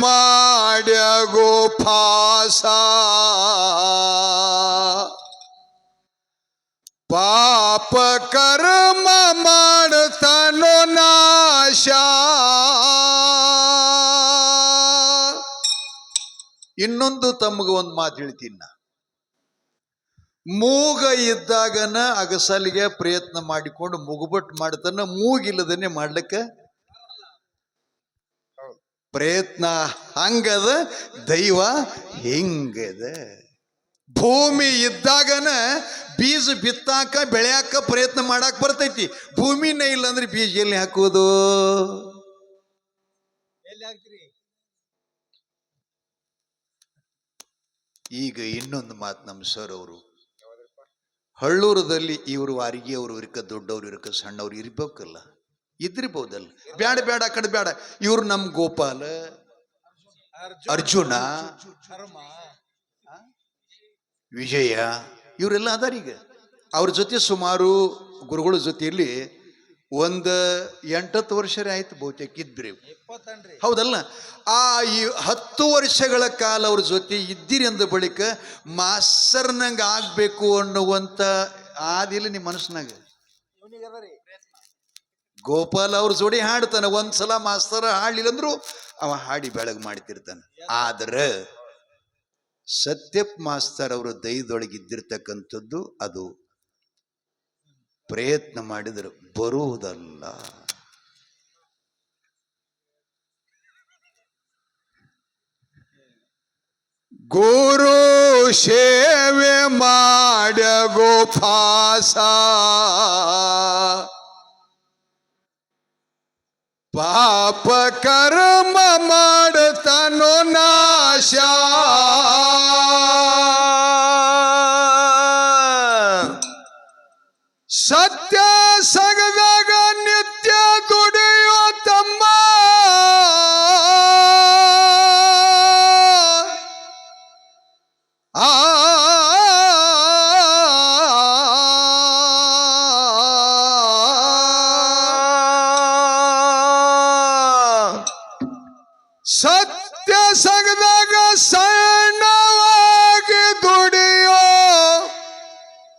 ಮಾಡ್ಯ ಗೋಪಾಸ. ಪಾಪ ಕರ್ಮ ಮಾಡ್ತಾನೋ ನಾಶ. ಇನ್ನೊಂದು ತಮಗೆ ಒಂದು ಮಾತು ಹೇಳ್ತೀನಿ ಮೂಗ ಇದ್ದಾಗನ ಅಗಸಲಿಗೆ ಪ್ರಯತ್ನ ಮಾಡಿಕೊಂಡು ಮುಗುಬಟ್ಟು ಮಾಡ್ತಾನ ಮೂಗಿಲ್ಲದನೆ ಮಾಡ್ಲಿಕ್ಕೆ ಪ್ರಯತ್ನ ಹಂಗದ ದೈವ ಹಿಂಗದ. ಭೂಮಿ ಇದ್ದಾಗನ ಬೀಜ ಬಿತ್ತಾಕ ಬೆಳೆಯಾಕ ಪ್ರಯತ್ನ ಮಾಡಾಕ ಬರ್ತೈತಿ. ಭೂಮಿನೇ ಇಲ್ಲ ಅಂದ್ರೆ ಬೀಜ ಎಲ್ಲಿ ಹಾಕುವುದು? ಎಲ್ಲಿ ಈಗ ಇನ್ನೊಂದು ಮಾತು ನಮ್ಮ ಸರ್ ಅವರು. ಹಳ್ಳೂರದಲ್ಲಿ ಇವರು ವಾರಿಗೆ ಅವರು ಇರ್ಕ ದೊಡ್ಡವರು ಇರ್ಕ ಸಣ್ಣವ್ರು ಇರ್ಬೇಕಲ್ಲ. ಇದ್ರಿಬಹುದಲ್ಲ ಬ್ಯಾಡ ಬ್ಯಾಡ ಆ ಕಡೆ ಬ್ಯಾಡ. ಇವ್ರು ನಮ್ಮ ಗೋಪಾಲ ಅರ್ಜುನ ವಿಜಯ ಇವರೆಲ್ಲ ಅದಾರ ಈಗ. ಅವ್ರ ಜೊತೆ ಸುಮಾರು ಗುರುಗಳ ಜೊತೆಯಲ್ಲಿ ಒಂದು ಎಂಟತ್ತು ವರ್ಷ ಆಯ್ತು ಬಹುತೇಕ ಇದ್ರಿ ಹೌದಲ್ಲ? ಆ ಈ ಹತ್ತು ವರ್ಷಗಳ ಕಾಲ ಅವ್ರ ಜೊತೆ ಇದ್ದೀರಿ ಅಂದ ಬಳಿಕ ಮಾಸ್ತರ್ನಂಗೆ ಆಗ್ಬೇಕು ಅನ್ನುವಂಥ ಆದಿಲ್ಲ ನಿಮ್ಮ ಮನಸ್ಸಿನಾಗ. ಗೋಪಾಲ್ ಅವ್ರ ಜೋಡಿ ಹಾಡ್ತಾನೆ. ಒಂದ್ಸಲ ಮಾಸ್ತರ ಹಾಡ್ಲಿಲ್ಲ ಅಂದ್ರು ಅವ ಹಾಡಿ ಬೆಳಗ್ ಮಾಡ್ತಿರ್ತಾನೆ. ಆದ್ರೆ ಸತ್ಯಪ್ ಮಾಸ್ತರ್ ಅವರು ದೈದೊಳಗೆ ಇದ್ದಿರ್ತಕ್ಕಂಥದ್ದು ಅದು ಪ್ರಯತ್ನ ಮಾಡಿದ್ರೆ. ಬರುವುದಲ್ಲ. ಗುರು ಸೇವೆ ಮಾಡ ಗೋಪಾಸ. ಪಾಪ ಕರ್ಮ ಮಾಡತನೋ ಸತ್ಯ ಸಂಗದಾಗ ಸಣ್ಣವಾಗಿ ದುಡಿಯೋ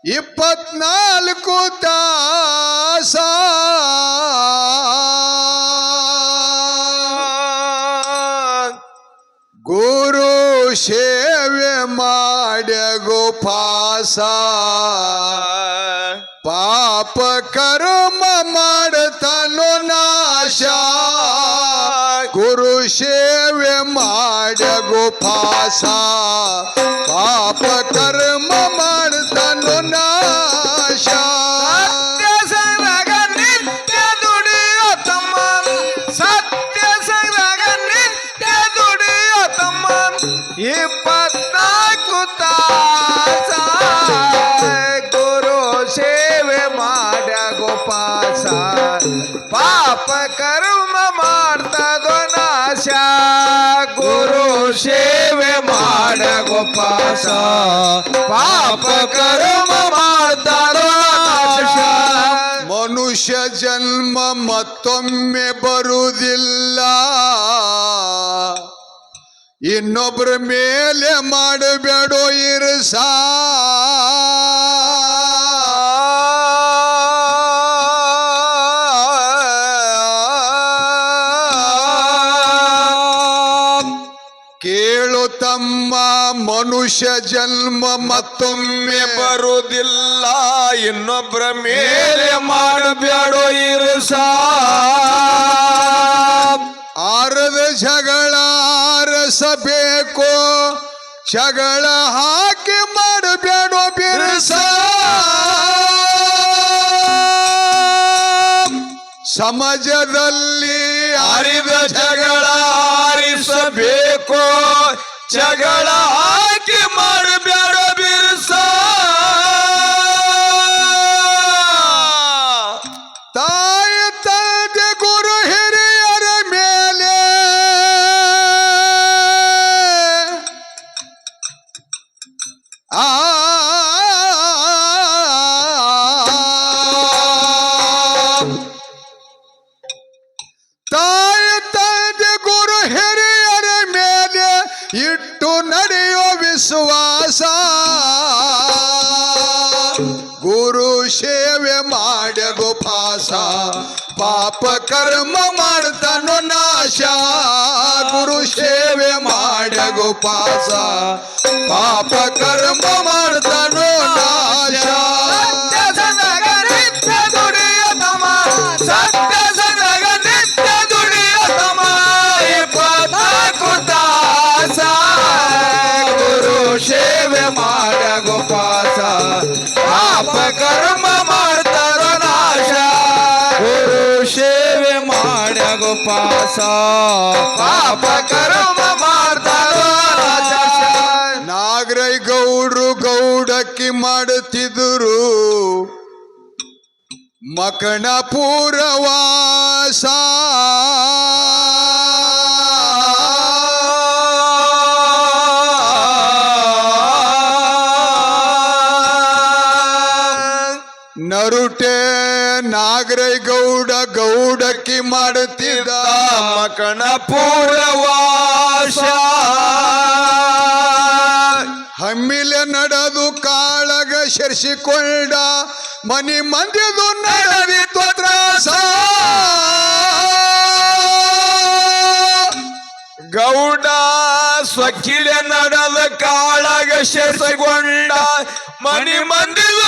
ಇಪ್ಪತ್ನಾಲ್ಕು ತಾಸ ಗುರು ಸೇವೆ ಮಾಡ್ಯ ಗೋಪಾಸ ಪಾಪ ಕರ್ಮ ಮಾಡತನೋ ನಾಶ ಗುರು ಸೇವೆ ಮಾಡ ಗೋಪಾಸ ಪಾಪ ಕರ್ಮ ಮಾಡ್ತಾನೋ ನಾಶ ಸತ್ಯ ಸಂಗ್ರಾಗ ನಿತ್ಯ ತಾಸ ಗುರು ಸೇವೆ ಮಾಡ ಗೋಪಾಸ. ಪಾಪ ಕರ್ಮ ಮಾಡ್ತದೋ ನಾಶ ಗುರು ಸೇವೆ ಮಾಡ ಗೋಪಾಸ ಪಾಪ ಕರ್ಮ ಮಾಡ್ತದೋ ನಾಶ ಮನುಷ್ಯ ಜನ್ಮ ಮತ್ತೊಮ್ಮೆ ಬರುವುದಿಲ್ಲ. ಇನ್ನೊಬ್ಬರ ಮೇಲೆ ಮಾಡಬೇಡೋ ಇರಸ. ಮನುಷ್ಯ ಜನ್ಮ ಮತ್ತೊಮ್ಮೆ ಬರುವುದಿಲ್ಲ. ಇನ್ನೊಬ್ಬರ ಮೇಲೆ ಮಾಡಬೇಡೋ ಇರಸ ಆರದ ಜಗಳ ಆರಸಬೇಕು. ಜಗಳ ಹಾಕಿ ಮಾಡಬೇಡೋ ಬಿರುಸ. ಸಮಾಜದಲ್ಲಿ ಆರಿದ ಜಗಳ ಆರಿಸಬೇಕು. ಜಗಳ ಹಾಕಿ ಮಾಡಬೇಡ ಬಿರುಸ. ತಾಯಿ ತಂದೆ ಗುರು ಹಿರಿಯರ ಮೇಲೆ. ಆ ವಿಶ್ವಾಸ. ಗುರು ಸೇವೆ ಮಾಡ್ಯ ಗೋಪಾಸ ಪಾಪ ಕರ್ಮ ಮಾಡ್ತಾನೋ ನಾಶ. ಗುರು ಸೇವೆ ಮಾಡ್ಯ ಗೋಪಾಸ ಪಾಪ ಕರ್ಮ ಮಾಡ್ತಾರ ನಾಶ. ಗುರು ಸೇವೆ ಮಾಡ್ಯ ಗೋಪಾಸ ಪಾಪ ಕರ್ಮ ನಾಗರೈ ಗೌಡ್ರು ಗೌಡಕ್ಕಿ ಮಾಡುತ್ತಿದ್ರು ಮಕಣ ಪೂರವಾಸ ನರುಟೆ ನಾಗರೈ ಗೌಡ ಗೌಡಕ್ಕಿ ಮಾಡುತ್ತಿದ್ದ ಮಕಣ ಪೂರ್ವಾಶ ಹಮ್ಮಿಲೆ ನಡೆದು ಕಾಳಗ ಶರ್ಸಿಕೊಂಡ ಮನಿ ಮಂದಿದು ನಡೆದಿತ್ತು ತ್ರಾಸ ಗೌಡ ಸ್ವಕಿಲೆ ನಡೆದ ಕಾಳಗ ಶರ್ಸಿಕೊಂಡ ಮನಿ ಮಂದಿದು ಮಂದಿಲು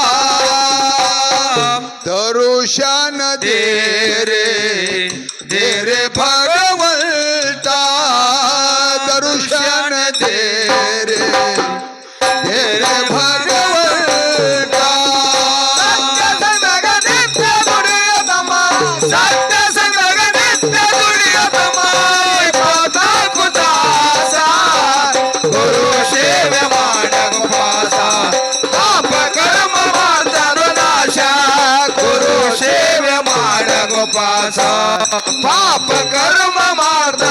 ತರುಷಾನ ದೇರೆ ದೇರೆ. ಗುರು ಸೇವೆ ಮಾಡ